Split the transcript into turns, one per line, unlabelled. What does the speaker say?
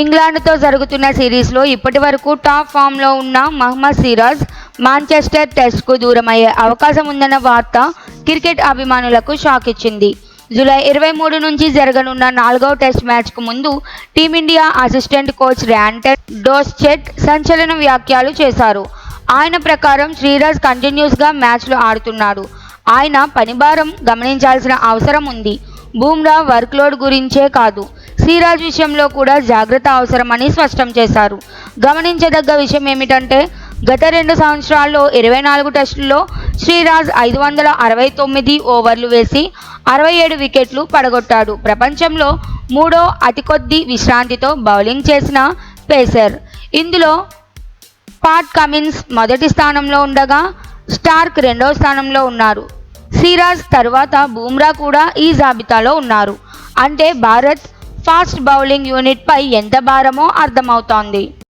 ఇంగ్లాండ్తో జరుగుతున్న సిరీస్లో ఇప్పటి వరకు టాప్ ఫామ్లో ఉన్న మహ్మద్ సిరాజ్ మాంచెస్టర్ టెస్ట్కు దూరమయ్యే అవకాశం ఉందన్న వార్త క్రికెట్ అభిమానులకు షాక్ ఇచ్చింది. జూలై ఇరవై మూడు నుంచి జరగనున్న నాలుగవ టెస్ట్ మ్యాచ్కు ముందు Team India assistant coach Ryan ten Doeschate సంచలన వ్యాఖ్యలు చేశారు. ఆయన ప్రకారం శ్రీరాజ్ కంటిన్యూస్గా మ్యాచ్లు ఆడుతున్నాడు. ఆయన పనిభారం గమనించాల్సిన అవసరం ఉంది. బూమ్రా వర్క్లోడ్ గురించే కాదు. సిరాజ్ విషయంలో కూడా జాగ్రత్త అవసరమని స్పష్టం చేశారు. గమనించదగ్గ విషయం ఏమిటంటే గత రెండు సంవత్సరాల్లో ఇరవై నాలుగు టెస్టుల్లో శ్రీరాజ్ ఐదు వందల అరవై తొమ్మిది ఓవర్లు వేసి అరవై ఏడు వికెట్లు పడగొట్టాడు. ప్రపంచంలో మూడో అతి కొద్ది విశ్రాంతితో బౌలింగ్ చేసిన పేసర్. ఇందులో పాట్ కమిన్స్ మొదటి స్థానంలో ఉండగా స్టార్క్ రెండవ స్థానంలో ఉన్నారు. సిరాజ్ తర్వాత బూమ్రా కూడా ఈ జాబితాలో ఉన్నారు. అంటే భారత్ ఫాస్ట్ బౌలింగ్ యూనిట్పై ఎంత భారమో అర్థమవుతోంది.